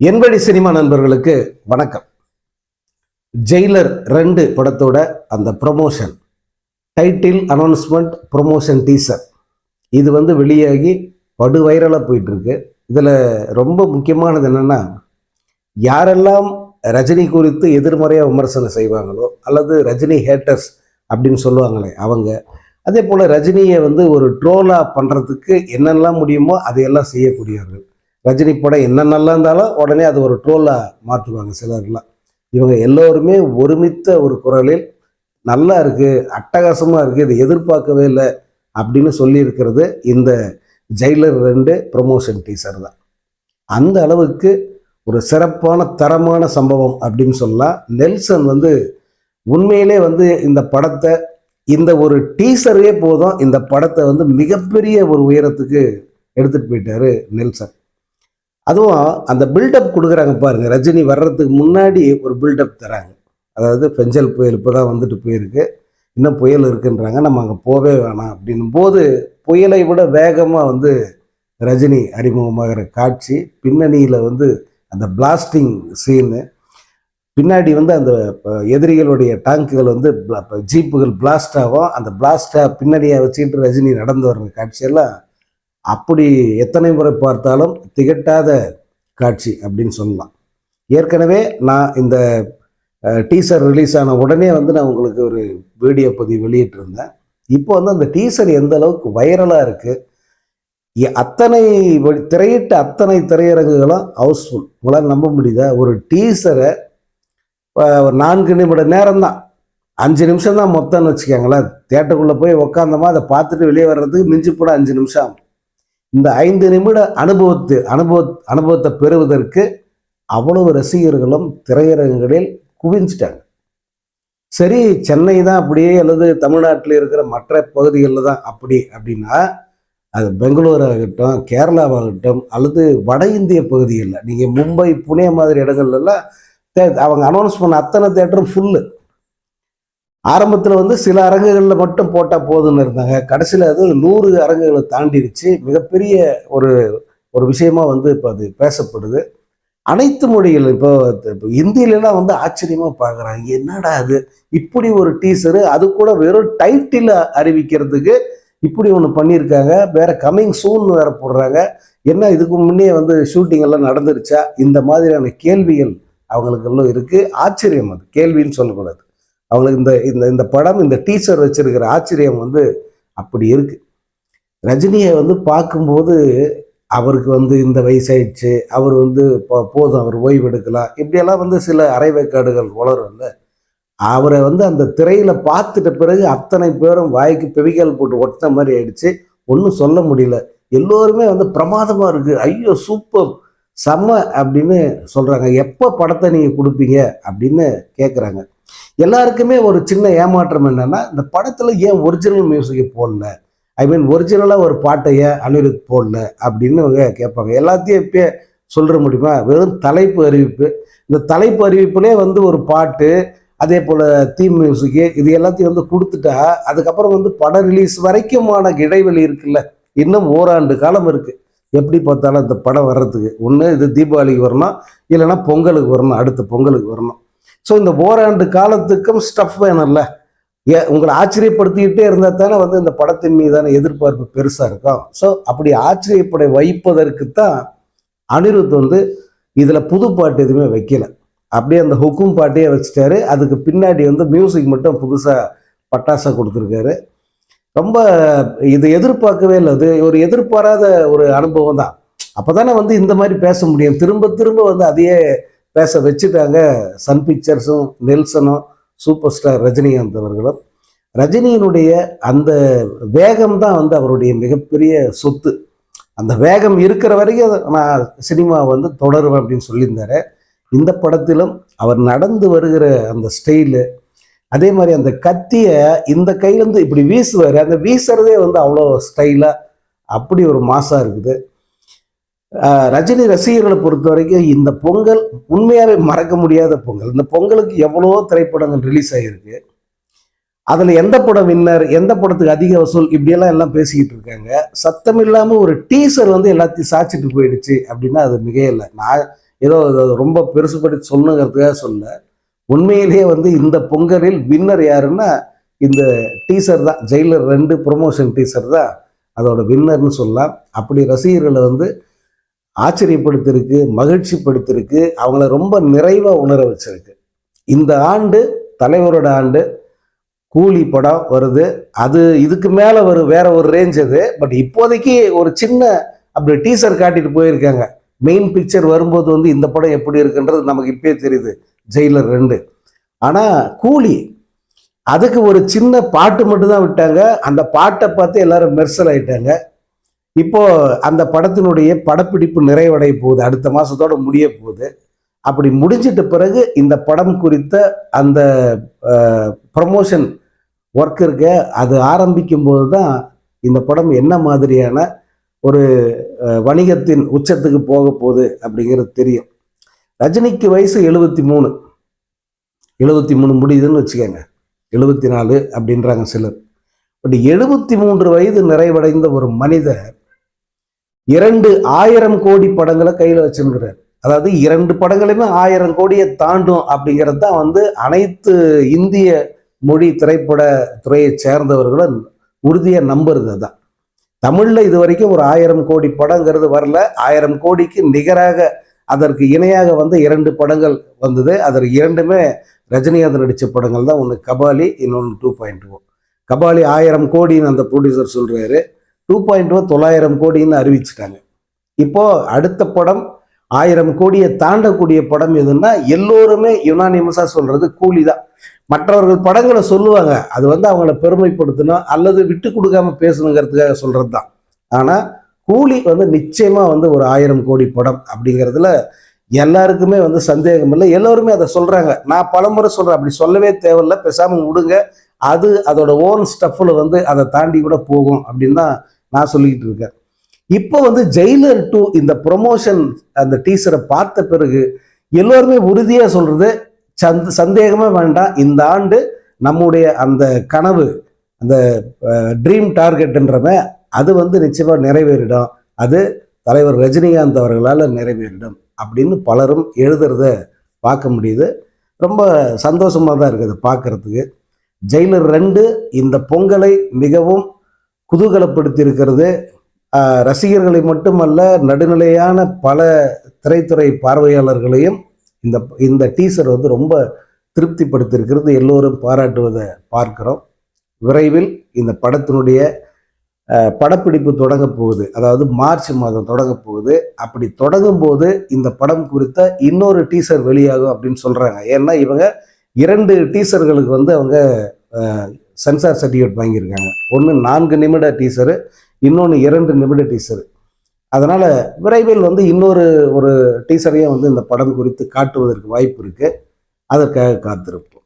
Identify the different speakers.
Speaker 1: என்படி cinema நண்பர்களுக்கு வணக்கம். Jailer ரெண்டு படத்தோட அந்த promotion title announcement promotion teaser இது வந்து வெளியாகி படு வைரலாக போயிட்டுருக்கு. இதில் ரொம்ப முக்கியமானது என்னென்னா யாரெல்லாம் ரஜினி குறித்து எதிர்மறையாக விமர்சனம் செய்வாங்களோ அல்லது ரஜினி ஹேட்டர்ஸ் அப்படின்னு சொல்லுவாங்களே அவங்க அதே போல் ரஜினியை வந்து ஒரு ட்ரோலாக பண்ணுறதுக்கு என்னெல்லாம் முடியுமோ அதையெல்லாம் செய்யக்கூடியவர்கள். ரஜினி படம் என்ன நல்லா இருந்தாலும் உடனே அது ஒரு ட்ரோலாக மாற்றுவாங்க சிலர்லாம். இவங்க எல்லோருமே ஒருமித்த ஒரு குரலில் நல்லா இருக்குது அட்டகாசமாக இருக்குது இதை எதிர்பார்க்கவே இல்லை அப்படின்னு சொல்லியிருக்கிறது இந்த ஜெயிலர் ரெண்டு ப்ரொமோஷன் டீசர் தான். அந்த அளவுக்கு ஒரு சிறப்பான தரமான சம்பவம் அப்படின்னு சொல்லலாம் நெல்சன் வந்து உண்மையிலே வந்து இந்த படத்தை இந்த ஒரு டீசரே போதும் இந்த படத்தை வந்து மிகப்பெரிய ஒரு உயரத்துக்கு எடுத்துகிட்டு போயிட்டாரு நெல்சன். அதுவும் அந்த பில்டப் கொடுக்குறாங்க பாருங்க. ரஜினி வர்றதுக்கு முன்னாடி ஒரு பில்டப் தராங்க. அதாவது பெஞ்சல் புயல் இப்போ தான் வந்துட்டு போயிருக்கு. இன்னும் புயல் இருக்குன்றாங்க. நம்ம அங்கே போவே வேணாம் அப்படின்னும் போது புயலை விட வேகமாக வந்து ரஜினி அறிமுகமாகிற காட்சி பின்னணியில் வந்து அந்த பிளாஸ்டிங் சீனு பின்னாடி வந்து அந்த எதிரிகளுடைய டேங்குகள் வந்து ஜீப்புகள் பிளாஸ்ட் ஆகும். அந்த பிளாஸ்டாக பின்னணியை வச்சுக்கிட்டு ரஜினி நடந்து வர்ற காட்சியெல்லாம் அப்படி எத்தனை முறை பார்த்தாலும் திகட்டாத காட்சி அப்படின்னு சொல்லலாம். ஏற்கனவே நான் இந்த டீசர் ரிலீஸ் ஆன உடனே வந்து நான் உங்களுக்கு ஒரு வீடியோ பதிவு வெளியிட்டிருந்தேன். இப்போ வந்து அந்த டீசர் எந்த அளவுக்கு வைரலாக இருக்குது அத்தனை வழி- திரையிட்ட அத்தனை திரையரங்குகளும் ஹவுஸ்ஃபுல். உங்களால் நம்ப முடியுதா? ஒரு டீசரை ஒரு நான்கு நிமிட நேரம் தான் அஞ்சு நிமிஷம் தான் மொத்தம்னு வச்சுக்கோங்களேன். தேட்டருக்குள்ளே போய் உக்காந்தோமா அதை பார்த்துட்டு வெளியே வர்றதுக்கு மிஞ்சி போட அஞ்சு நிமிஷம் ஆகும். இந்த ஐந்து நிமிட அனுபவத்து அனுபவ அனுபவத்தை பெறுவதற்கு அவ்வளவு ரசிகர்களும் திரையரங்குகளில் குவிஞ்சிட்டாங்க. சரி சென்னை தான் அப்படியே அல்லது தமிழ்நாட்டில் இருக்கிற மற்ற பகுதிகளில் தான் அப்படி அப்படின்னா அது பெங்களூர் ஆகட்டும் கேரளாவாகட்டும் அல்லது வட இந்திய பகுதிகளில். நீங்கள் மும்பை புனே மாதிரி இடங்கள்லாம் தே- அவங்க அனௌன்ஸ் பண்ண அத்தனை தேட்டரும் ஃபுல்லு ஆரம்பத்தில் வந்து சில அரங்குகளில் மட்டும் போட்டால் போதும்னு இருந்தாங்க. கடைசியில் அது நூறு அரங்குகளை தாண்டிடுச்சு மிகப்பெரிய ஒரு ஒரு விஷயமா வந்து இப்போ அது பேசப்படுது. அனைத்து மொழிகள் இப்போ இப்போ இந்தியிலலாம் வந்து ஆச்சரியமாக பார்க்குறாங்க என்னடா அது? இப்படி ஒரு டீசரு அது கூட வெறும் டைட்டில் அறிவிக்கிறதுக்கு இப்படி ஒன்று பண்ணியிருக்காங்க. வேற கம்மிங் சூன் வேற போடுறாங்க. என்ன இதுக்கு முன்னே வந்து ஷூட்டிங் எல்லாம் நடந்துருச்சா? இந்த மாதிரியான கேள்விகள் அவங்களுக்கெல்லாம் இருக்குது ஆச்சரியம் அது. கேள்வின்னு சொல்லக்கூடாது. அவங்களுக்கு இந்த இந்த இந்த படம் இந்த டீச்சர் வச்சிருக்கிற ஆச்சரியம் வந்து அப்படி இருக்கு. ரஜினியை வந்து பார்க்கும்போது அவருக்கு வந்து இந்த வயசாயிடுச்சு அவர் வந்து இப்போ போதும் அவர் ஓய்வு எடுக்கலாம் இப்படியெல்லாம் வந்து சில அரைவேக்காடுகள் வளரும்ல. அவரை வந்து அந்த திரையில பார்த்துட்ட பிறகு அத்தனை பேரும் வாய்க்கு பெவிகால் போட்டு ஒட்டின மாதிரி ஆயிடுச்சு. ஒன்றும் சொல்ல முடியல. எல்லோருமே வந்து பிரமாதமாக இருக்கு. ஐயோ சூப்பர் செம்ம அப்படின்னு சொல்கிறாங்க எப்போ படத்தை நீங்கள் கொடுப்பீங்க அப்படின்னு கேட்குறாங்க எல்லாருக்குமே ஒரு சின்ன ஏமாற்றம் என்னன்னா இந்த படத்துல ஏன் ஒரிஜினல் மியூசிக்கை போடல? ஐ மீன் ஒரிஜினலாக ஒரு பாட்டை ஏன் அனிருத் போடல அப்படின்னு அவங்க கேட்பாங்க. எல்லாத்தையும் இப்போ சொல்ற முடியுமா? வெறும் தலைப்பு அறிவிப்பு. இந்த தலைப்பு அறிவிப்புலேயே வந்து ஒரு பாட்டு அதே போல் தீம் மியூசிக்கு இது எல்லாத்தையும் வந்து கொடுத்துட்டா அதுக்கப்புறம் வந்து படம் ரிலீஸ் வரைக்குமான இடைவெளி இருக்குல்ல? இன்னும் ஓராண்டு காலம் இருக்கு. எப்படி பார்த்தாலும் இந்த படம் வர்றதுக்கு. ஒன்று இது தீபாவளிக்கு வரணும் இல்லைன்னா பொங்கலுக்கு வரணும் அடுத்த பொங்கலுக்கு வரணும். ஸோ இந்த ஓராண்டு காலத்துக்கும் ஸ்டஃப் வேணும்ல. ஏ உங்களை ஆச்சரியப்படுத்திக்கிட்டே இருந்தால் தானே வந்து இந்த படத்தின் மீதான எதிர்பார்ப்பு பெருசாக இருக்கும். ஸோ அப்படி ஆச்சரியப்பட வைப்பதற்கு தான் அனிருத் வந்து இதில் புது பாட்டு எதுவுமே வைக்கல. அப்படியே அந்த ஹுக்கும் பாட்டையே வச்சுட்டாரு. அதுக்கு பின்னாடி வந்து மியூசிக் மட்டும் புதுசாக பட்டாசா கொடுத்துருக்காரு. ரொம்ப இது எதிர்பார்க்கவே இல்லை. அது ஒரு எதிர்பாராத ஒரு அனுபவம் தான். அப்போ தானே வந்து இந்த மாதிரி பேச முடியும். திரும்ப திரும்ப வந்து அதையே பேச வச்சுட்டாங்க சன் பிக்சர்ஸும் நெல்சனும் சூப்பர் ஸ்டார் ரஜினிகாந்த் அவர்களும் ரஜினியினுடைய அந்த வேகம் தான் வந்து அவருடைய மிகப்பெரிய சொத்து. அந்த வேகம் இருக்கிற வரைக்கும் நான் சினிமா வந்து தொடருவேன் அப்படின்னு சொல்லியிருந்தாரு. இந்த படத்திலும் அவர் நடந்து வருகிற அந்த ஸ்டைலு அதே மாதிரி அந்த கத்தியை இந்த கையிலேருந்து இப்படி வீசுவார். அந்த வீசுறதே வந்து அவ்வளோ ஸ்டைலாக அப்படி ஒரு மாசாக இருக்குது. ரஜினி ரசிகர்களை பொறுத்த வரைக்கும் இந்த பொங்கல் உண்மையாகவே மறக்க முடியாத பொங்கல். இந்த பொங்கலுக்கு எவ்வளோ திரைப்படங்கள் ரிலீஸ் ஆகிருக்கு அதில் எந்த படம் வின்னர் எந்த படத்துக்கு அதிக வசூல் இப்படியெல்லாம் எல்லாம் பேசிக்கிட்டு இருக்காங்க. சத்தம் இல்லாமல் ஒரு டீசர் வந்து எல்லாத்தையும் சாச்சிட்டு போயிடுச்சு அப்படின்னா அது மிகையில்லை. நான் ஏதோ ரொம்ப பெருசுபடுத்தி சொல்லணுங்கிறதுக்காக சொல்ல உண்மையிலேயே வந்து இந்த பொங்கலில் வின்னர் யாருன்னா இந்த டீசர் தான். ஜெயிலர் ரெண்டு ப்ரொமோஷன் டீசர் தான். அதோட வின்னர்னு சொல்லலாம். அப்படி ரசிகர்களை வந்து ஆச்சரியப்படுத்திருக்கு மகிழ்ச்சிப்படுத்திருக்கு அவங்கள ரொம்ப நிறைவாக உணர வச்சிருக்கு. இந்த ஆண்டு தலைவரோட ஆண்டு கூலி படம் வருது. அது இதுக்கு மேலே ஒரு வேற ஒரு ரேஞ்ச் அது. பட் இப்போதைக்கு ஒரு சின்ன அப்படி டீசர் காட்டிட்டு போயிருக்காங்க. மெயின் பிக்சர் வரும்போது வந்து இந்த படம் எப்படி இருக்குன்றது நமக்கு இப்பயே தெரியுது. ஜெயிலர் ரெண்டு. ஆனால் கூலி அதுக்கு ஒரு சின்ன பாட்டு மட்டும்தான் விட்டாங்க. அந்த பாட்டை பார்த்து எல்லாரும் மெர்சல் ஆயிட்டாங்க. இப்போ அந்த படத்தினுடைய படப்பிடிப்பு நிறைவடைய போகுது. அடுத்த மாசத்தோட முடிய போகுது. அப்படி முடிஞ்சிட்ட பிறகு இந்த படம் குறித்த அந்த ப்ரமோஷன் ஒர்க் இருக்க அது ஆரம்பிக்கும் போது தான் இந்த படம் என்ன மாதிரியான ஒரு வணிகத்தின் உச்சத்துக்கு போக போகுது அப்படிங்கிறது தெரியும். ரஜினிக்கு வயசு எழுபத்தி மூணு. எழுபத்தி மூணு முடியுதுன்னு வச்சுக்கோங்க. எழுபத்தி நாலு அப்படின்றாங்க சிலர். பட் எழுபத்தி மூன்று வயது நிறைவடைந்த ஒரு மனிதர் இரண்டு ஆயிரம் கோடி படங்களை கையில் வச்சுருக்கிறார். அதாவது இரண்டு படங்களுமே ஆயிரம் கோடியை தாண்டும் அப்படிங்கிறது தான் வந்து அனைத்து இந்திய மொழி திரைப்பட துறையை சேர்ந்தவர்களும் உறுதியாக நம்புறது அதான். தமிழில் இது வரைக்கும் ஒரு ஆயிரம் கோடி படங்கிறது வரல. ஆயிரம் கோடிக்கு நிகராக அதற்கு இணையாக வந்து இரண்டு படங்கள் வந்தது. அதற்கு இரண்டுமே ரஜினிகாந்த் நடித்த படங்கள் தான். ஒன்று கபாலி இன்னொன்று டூ பாயிண்ட் ஓ. கபாலி ஆயிரம் கோடின்னு அந்த ப்ரொடியூசர் சொல்கிறாரு டூ பாயிண்ட் ஓ தொள்ளாயிரம் கோடின்னு அறிவிச்சிட்டாங்க. இப்போ அடுத்த படம் ஆயிரம் கோடியை தாண்டக்கூடிய படம் எதுன்னா எல்லோருமே யுனானிமஸாக சொல்றது கூலி தான் மற்றவர்கள் படங்களை சொல்லுவாங்க அது வந்து அவங்கள பெருமைப்படுத்தணும் அல்லது விட்டு கொடுக்காம பேசணுங்கிறதுக்காக சொல்றது தான் ஆனால் கூலி வந்து நிச்சயமா வந்து ஒரு ஆயிரம் கோடி படம் அப்படிங்கிறதுல எல்லாருக்குமே வந்து சந்தேகம் இல்லை. எல்லோருமே அதை சொல்றாங்க. நான் பலமுறை சொல்றேன் அப்படி சொல்லவே தேவையில்ல பேசாமல் விடுங்க. அது அதோட ஓன் ஸ்டஃப்ல வந்து அதை தாண்டி கூட போகும் அப்படின்னு தான் நான் சொல்லிக்கிட்டு இருக்கேன். இப்போ வந்து ஜெயிலர் டூ இந்த ப்ரொமோஷன் அந்த டீசரை பார்த்த பிறகு எல்லோருமே உறுதியாக சொல்கிறது சந்த சந்தேகமே வேண்டாம். இந்த ஆண்டு நம்முடைய அந்த கனவு அந்த ட்ரீம் டார்கெட்ன்றவன் அது வந்து நிச்சயமாக நிறைவேறிடும். அது தலைவர் ரஜினிகாந்த் அவர்களால் நிறைவேறிடும் அப்படின்னு பலரும் எழுதுறத பார்க்க முடியுது. ரொம்ப சந்தோஷமாக தான் இருக்குது பார்க்குறதுக்கு. ஜெயிலர் ரெண்டு இந்த பொங்கலை மிகவும் குதூகலப்படுத்தியிருக்கிறது. ரசிகர்களை மட்டுமல்ல நடுநிலையான பல திரைத்துறை பார்வையாளர்களையும் இந்த இந்த டீசர் வந்து ரொம்ப திருப்திப்படுத்தியிருக்கிறது. எல்லோரும் பாராட்டுவதை பார்க்கிறோம். விரைவில் இந்த படத்தினுடைய படப்பிடிப்பு தொடங்க போகுது. அதாவது மார்ச் மாதம் தொடங்க போகுது. அப்படி தொடங்கும் போது இந்த படம் குறித்த இன்னொரு டீசர் வெளியாகும் அப்படின்னு சொல்கிறாங்க ஏன்னா இவங்க இரண்டு டீசர்களுக்கு வந்து அவங்க சென்சார் சர்டிஃபிகேட் வாங்கியிருக்காங்க. ஒன்று நான்கு நிமிட டீசரு இன்னொன்று இரண்டு நிமிட டீசரு அதனால் விரைவில் வந்து இன்னொரு ஒரு டீசரையும் வந்து இந்த படம் குறித்து காட்டுவதற்கு வாய்ப்பு இருக்குது அதற்காக காத்திருப்போம்.